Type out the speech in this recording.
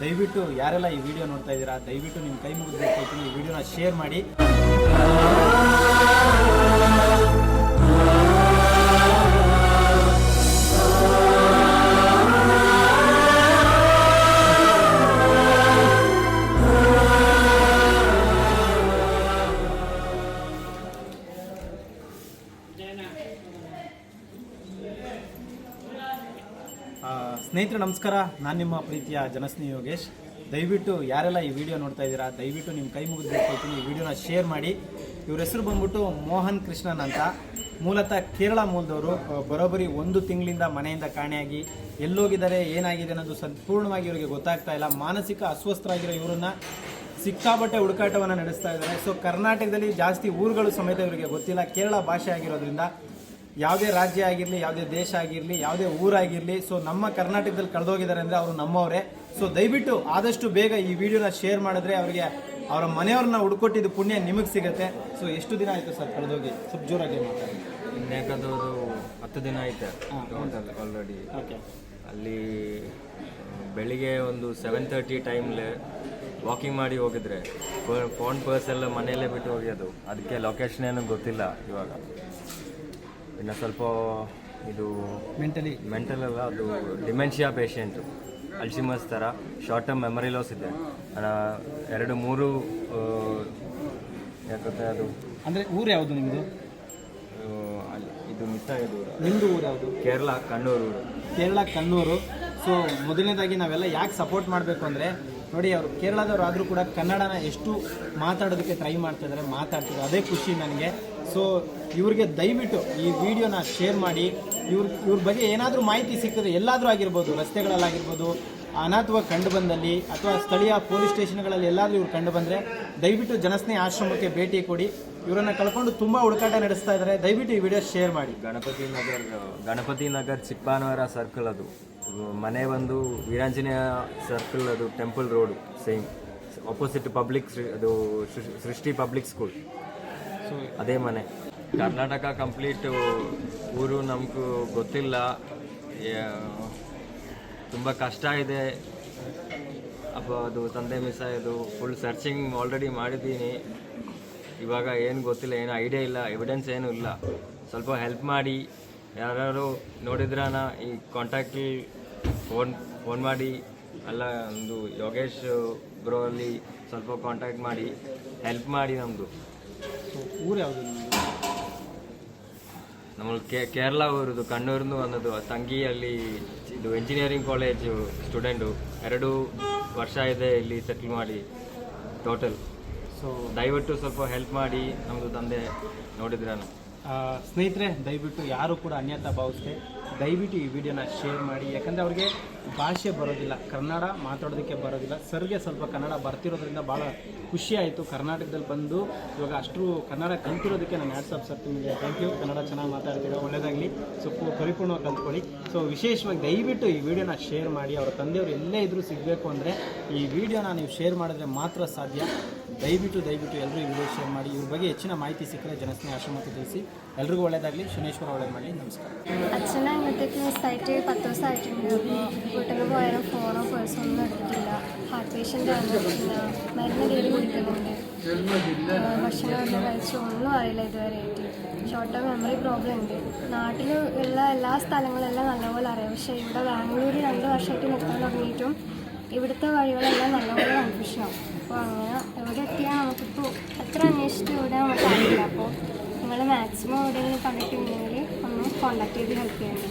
ದಯವಿಟ್ಟು ಯಾರೆಲ್ಲ ಈ ವಿಡಿಯೋ ನೋಡ್ತಾ ಇದ್ದೀರಾ ದಯವಿಟ್ಟು ನಿಮ್ಮ ಕೈ ಮುಗಿದು ಈ ವಿಡಿಯೋನ ಶೇರ್ ಮಾಡಿ. ಸ್ನೇಹಿತರೆ, ನಮಸ್ಕಾರ. ನಾನು ನಿಮ್ಮ ಪ್ರೀತಿಯ ಜನಸ್ನೇಹಿ ಯೋಗೇಶ್. ದಯವಿಟ್ಟು ಯಾರೆಲ್ಲ ಈ ವಿಡಿಯೋ ನೋಡ್ತಾ ಇದ್ದೀರಾ, ದಯವಿಟ್ಟು ನಿಮ್ಮ ಕೈ ಮುಗಿದು ಈ ವಿಡಿಯೋನ ಶೇರ್ ಮಾಡಿ. ಇವ್ರ ಹೆಸರು ಬಂದ್ಬಿಟ್ಟು ಮೋಹನ್ ಕೃಷ್ಣನ್ ಅಂತ. ಮೂಲತಃ ಕೇರಳ ಮೂಲದವರು ಬರೋಬ್ಬರಿ ಒಂದು ತಿಂಗಳಿಂದ ಮನೆಯಿಂದ ಕಾಣೆಯಾಗಿ ಎಲ್ಲೋಗಿದ್ದಾರೆ, ಏನಾಗಿದೆ ಅನ್ನೋದು ಸಂಪೂರ್ಣವಾಗಿ ಇವರಿಗೆ ಗೊತ್ತಾಗ್ತಾ ಇಲ್ಲ. ಮಾನಸಿಕ ಅಸ್ವಸ್ಥರಾಗಿರೋ ಇವರನ್ನ ಸಿಕ್ಕಾಪಟ್ಟೆ ಹುಡುಕಾಟವನ್ನು ನಡೆಸ್ತಾ ಇದ್ದಾರೆ. ಸೊ, ಕರ್ನಾಟಕದಲ್ಲಿ ಜಾಸ್ತಿ ಊರುಗಳು ಸಮೇತ ಇವರಿಗೆ ಗೊತ್ತಿಲ್ಲ. ಕೇರಳ ಭಾಷೆ ಆಗಿರೋದ್ರಿಂದ ಯಾವುದೇ ರಾಜ್ಯ ಆಗಿರಲಿ ಯಾವುದೇ ದೇಶ ಆಗಿರಲಿ ಯಾವುದೇ ಊರಾಗಿರಲಿ ಸೊ ನಮ್ಮ ಕರ್ನಾಟಕದಲ್ಲಿ ಕಳೆದೋಗಿದ್ದಾರೆ ಅಂದರೆ ಅವರು ನಮ್ಮವರೇ. ಸೊ ದಯವಿಟ್ಟು ಆದಷ್ಟು ಬೇಗ ಈ ವಿಡಿಯೋನ ಶೇರ್ ಮಾಡಿದ್ರೆ ಅವರಿಗೆ ಅವರ ಮನೆಯವ್ರನ್ನ ಹುಡ್ಕೊಟ್ಟಿದ್ದು ಪುಣ್ಯ ನಿಮಗೆ ಸಿಗುತ್ತೆ. ಸೊ ಎಷ್ಟು ದಿನ ಆಯಿತು ಸರ್ ಕಳೆದೋಗಿ? ಸ್ವಲ್ಪ ಜೋರಾಗಿ ಮಾತಾಡಿ. ಹತ್ತು ದಿನ ಆಯ್ತು ಆಲ್ರೆಡಿ ಓಕೆ. ಅಲ್ಲಿ ಬೆಳಿಗ್ಗೆ ಒಂದು ಸೆವೆನ್ ತರ್ಟಿ ಟೈಮ್ಲೆ ವಾಕಿಂಗ್ ಮಾಡಿ ಹೋಗಿದ್ರೆ ಫೋನ್ ಪರ್ಸ್ ಎಲ್ಲ ಮನೆಯಲ್ಲೇ ಬಿಟ್ಟು ಹೋಗಿ ಅದು. ಅದಕ್ಕೆ ಲೊಕೇಶನ್ ಏನು ಗೊತ್ತಿಲ್ಲ ಇವಾಗ. ಇನ್ನು ಸ್ವಲ್ಪ ಇದು ಮೆಂಟಲಿ ಮೆಂಟಲ್ ಅಲ್ಲ ಅದು ಡಿಮೆನ್ಷಿಯಾ ಪೇಷಂಟು ಅಲ್ಸಿಮಸ್ ಥರ ಶಾರ್ಟ್ ಟರ್ಮ್ ಮೆಮೊರಿ ಲಾಸ್ ಇದೆ. ಎರಡು ಮೂರು ಯಾಕಂದರೆ ಅದು ಅಂದರೆ ಊರು ಯಾವುದು ನಿಮ್ಮದು ಅಲ್ಲಿ ಇದು ಮಿಸ್ ಆಗಿದೆ ಊರು. ನಿಮ್ಮದು ಊರು ಯಾವುದು? ಕೇರಳ ಕಣ್ಣೂರು ಊರು. ಕೇರಳ ಕಣ್ಣೂರು. ಸೊ ಮೊದಲನೇದಾಗಿ ನಾವೆಲ್ಲ ಯಾಕೆ ಸಪೋರ್ಟ್ ಮಾಡಬೇಕು ಅಂದರೆ ನೋಡಿ, ಅವರು ಕೇರಳದವ್ರು ಆದರೂ ಕೂಡ ಕನ್ನಡನ ಎಷ್ಟು ಮಾತಾಡೋದಕ್ಕೆ ಟ್ರೈ ಮಾಡ್ತಾ ಇದ್ದಾರೆ ಮಾತಾಡ್ತಿದ್ದಾರೆ ಅದೇ ಖುಷಿ ನನಗೆ. ಸೊ ಇವ್ರಿಗೆ ದಯವಿಟ್ಟು ಈ ವಿಡಿಯೋನ ಶೇರ್ ಮಾಡಿ, ಇವ್ರ ಇವ್ರ ಬಗ್ಗೆ ಏನಾದರೂ ಮಾಹಿತಿ ಸಿಕ್ಕಿದ್ರೆ ಎಲ್ಲಾದರೂ ಆಗಿರ್ಬೋದು ರಸ್ತೆಗಳಲ್ಲಾಗಿರ್ಬೋದು ಅನಾಥವಾಗಿ ಕಂಡು ಬಂದಲ್ಲಿ ಅಥವಾ ಸ್ಥಳೀಯ ಪೊಲೀಸ್ ಸ್ಟೇಷನ್ಗಳಲ್ಲಿ ಎಲ್ಲಾದರೂ ಇವ್ರು ಕಂಡು ಬಂದರೆ ದಯವಿಟ್ಟು ಜನಸ್ನೇಹ ಆಶ್ರಮಕ್ಕೆ ಭೇಟಿ ಕೊಡಿ. ಇವರನ್ನು ಕಳ್ಕೊಂಡು ತುಂಬ ಹುಡುಕಾಟ ನಡೆಸ್ತಾ ಇದ್ದಾರೆ ದಯವಿಟ್ಟು ಈ ವಿಡಿಯೋ ಶೇರ್ ಮಾಡಿ. ಗಣಪತಿ ನಗರ್ ಗಣಪತಿ ನಗರ್ ಚಿಪ್ಪಾನವರ ಸರ್ಕಲ್ ಅದು. ಮನೆ ಬಂದು ವೀರಾಂಜನೇಯ ಸರ್ಕಲ್, ಅದು temple road same opposite public ಅದು ಸೃಷ್ಟಿ ಪಬ್ಲಿಕ್ ಸ್ಕೂಲ್ ಸೊ ಅದೇ ಮನೆ. ಕರ್ನಾಟಕ ಕಂಪ್ಲೀಟ್ ಊರು ನಮಗೂ ಗೊತ್ತಿಲ್ಲ. ತುಂಬ ಕಷ್ಟ ಇದೆ. ಅಪ್ಪ, ಅದು ತಂದೆ ಮಿಸ್ ಆಯೋದು ಫುಲ್ ಸರ್ಚಿಂಗ್ ಆಲ್ರೆಡಿ ಮಾಡಿದ್ದೀನಿ. ಇವಾಗ ಏನು ಗೊತ್ತಿಲ್ಲ, ಏನು ಐಡಿಯಾ ಇಲ್ಲ ಎವಿಡೆನ್ಸ್ ಏನೂ ಇಲ್ಲ. ಸ್ವಲ್ಪ ಹೆಲ್ಪ್ ಮಾಡಿ. ಯಾರು ನೋಡಿದ್ರಾನ, ಈ ಕಾಂಟ್ಯಾಕ್ಟಿ ಫೋನ್ ಫೋನ್ ಮಾಡಿ ಅಲ್ಲ ಒಂದು ಯೋಗೇಶ್ ಬ್ರೋ ಅಲ್ಲಿ ಸ್ವಲ್ಪ ಕಾಂಟ್ಯಾಕ್ಟ್ ಮಾಡಿ ಹೆಲ್ಪ್ ಮಾಡಿ ನಮ್ಮದು ಊರು ಯಾವುದು ನಿಮ್ಮದು ನಮ್ಮ ಕೇ ಕೇರಳ ಊರದು ಕಣ್ಣೂರಿಂದು ಅನ್ನೋದು ತಂಗಿ ಅಲ್ಲಿ ಇದು ಇಂಜಿನಿಯರಿಂಗ್ ಕಾಲೇಜು ಸ್ಟೂಡೆಂಟು ಎರಡು ವರ್ಷ ಇದೆ ಇಲ್ಲಿ ಸೆಟ್ಲ್ ಮಾಡಿ ಟೋಟಲ್ ಸೊ ದಯವಿಟ್ಟು ಸ್ವಲ್ಪ ಹೆಲ್ಪ್ ಮಾಡಿ ನಮ್ಮದು ತಂದೆ ನೋಡಿದ್ರಾನು? ಸ್ನೇಹಿತರೆ, ದಯವಿಟ್ಟು ಯಾರು ಕೂಡ ಅನ್ಯತಾ ಭಾವಿಸ್ದೆ, ದಯವಿಟ್ಟು ಈ ವಿಡಿಯೋನ ಶೇರ್ ಮಾಡಿ. ಯಾಕಂದರೆ ಅವ್ರಿಗೆ ಭಾಷೆ ಬರೋದಿಲ್ಲ, ಕನ್ನಡ ಮಾತಾಡೋದಕ್ಕೆ ಬರೋದಿಲ್ಲ. ಸರ್ಗೆ ಸ್ವಲ್ಪ ಕನ್ನಡ ಬರ್ತಿರೋದ್ರಿಂದ ಭಾಳ ಖುಷಿ ಆಯಿತು. ಕರ್ನಾಟಕದಲ್ಲಿ ಬಂದು ಇವಾಗ ಅಷ್ಟು ಕನ್ನಡ ಕಲ್ತಿರೋದಕ್ಕೆ ನಾನು ವಾಟ್ಸಪ್ ಸರ್ ನಿಮಗೆ ಥ್ಯಾಂಕ್ ಯು ಕನ್ನಡ ಚೆನ್ನಾಗಿ ಮಾತಾಡ್ತೀರಾ ಒಳ್ಳೆಯದಾಗಲಿ ಸ್ವಲ್ಪ ಪರಿಪೂರ್ಣವಾಗಿ ಕಲ್ತ್ಕೊಳ್ಳಿ. ಸೊ ವಿಶೇಷವಾಗಿ ದಯವಿಟ್ಟು ಈ ವಿಡಿಯೋನ ಶೇರ್ ಮಾಡಿ. ಅವರ ತಂದೆಯವರು ಎಲ್ಲೇ ಇದ್ದರೂ ಸಿಗಬೇಕು ಅಂದರೆ ಈ ವಿಡಿಯೋನ ನೀವು ಶೇರ್ ಮಾಡಿದ್ರೆ ಮಾತ್ರ ಸಾಧ್ಯ. ದಯವಿಟ್ಟು ದಯವಿಟ್ಟು ಎಲ್ಲರೂ ಈ ವಿಡಿಯೋ ಶೇರ್ ಮಾಡಿ ಇವ್ರ ಬಗ್ಗೆ ಹೆಚ್ಚಿನ മാഹിതി ಸಿಕ್ಕರೆ ಜನಸ್ನೇಹ ಆಶ್ರಮಕ್ಕೆ ತಿಳಿಸಿ ಎಲ್ರಿಗೂ ಒಳ್ಳೇದಾಗಲಿ ಶನೇಶ್ವರ ಒಳ್ಳೇದು ಮಾಡಲಿ ನಮಸ್ಕಾರ അച്ഛനെ അങ്ങോട്ടേക്ക് മിസ്സായിട്ട് പത്ത് ദിവസമായിട്ടുണ്ട് അപ്പോൾ വീട്ടിൽ നിന്ന് പോയാലും ഫോണോ പേഴ്സോ ഒന്നും എടുത്തിട്ടില്ല ഹാർട്ട് പേഷ്യൻ്റ് ആണ് പിന്നെ മരുന്ന് ഡെയിലി കുടിക്കുന്നുണ്ട് ആ, ഭക്ഷണം ഒന്നും കഴിച്ചു ഒന്നും അറിയില്ല ഇതുവരെയായിട്ട് ഷോർട്ട് ടേം മെമ്മറി പ്രോബ്ലം ഉണ്ട് നാട്ടിൽ ഉള്ള എല്ലാ സ്ഥലങ്ങളെല്ലാം നല്ലപോലെ അറിയാം പക്ഷേ ഇവിടെ ബാംഗ്ലൂർ രണ്ട് വർഷമായിട്ട് നിൽക്കാൻ തുടങ്ങിയിട്ടും ഇവിടുത്തെ വഴികളെല്ലാം നല്ലപോലെ കൺഫ്യൂഷനാവും അപ്പോൾ അങ്ങനെ എവിടെ എത്തിയാൽ നമുക്കിപ്പോൾ എത്ര അന്വേഷിച്ചിട്ട് ഇവിടെ നമുക്ക് അറിയില്ല. അപ്പോൾ നിങ്ങൾ മാക്സിമം എവിടെയെങ്കിലും കണ്ടിട്ടുണ്ടെങ്കിൽ ഒന്ന് കോൺടാക്ട് ചെയ്ത് ഹെൽപ്പ് ചെയ്യണം.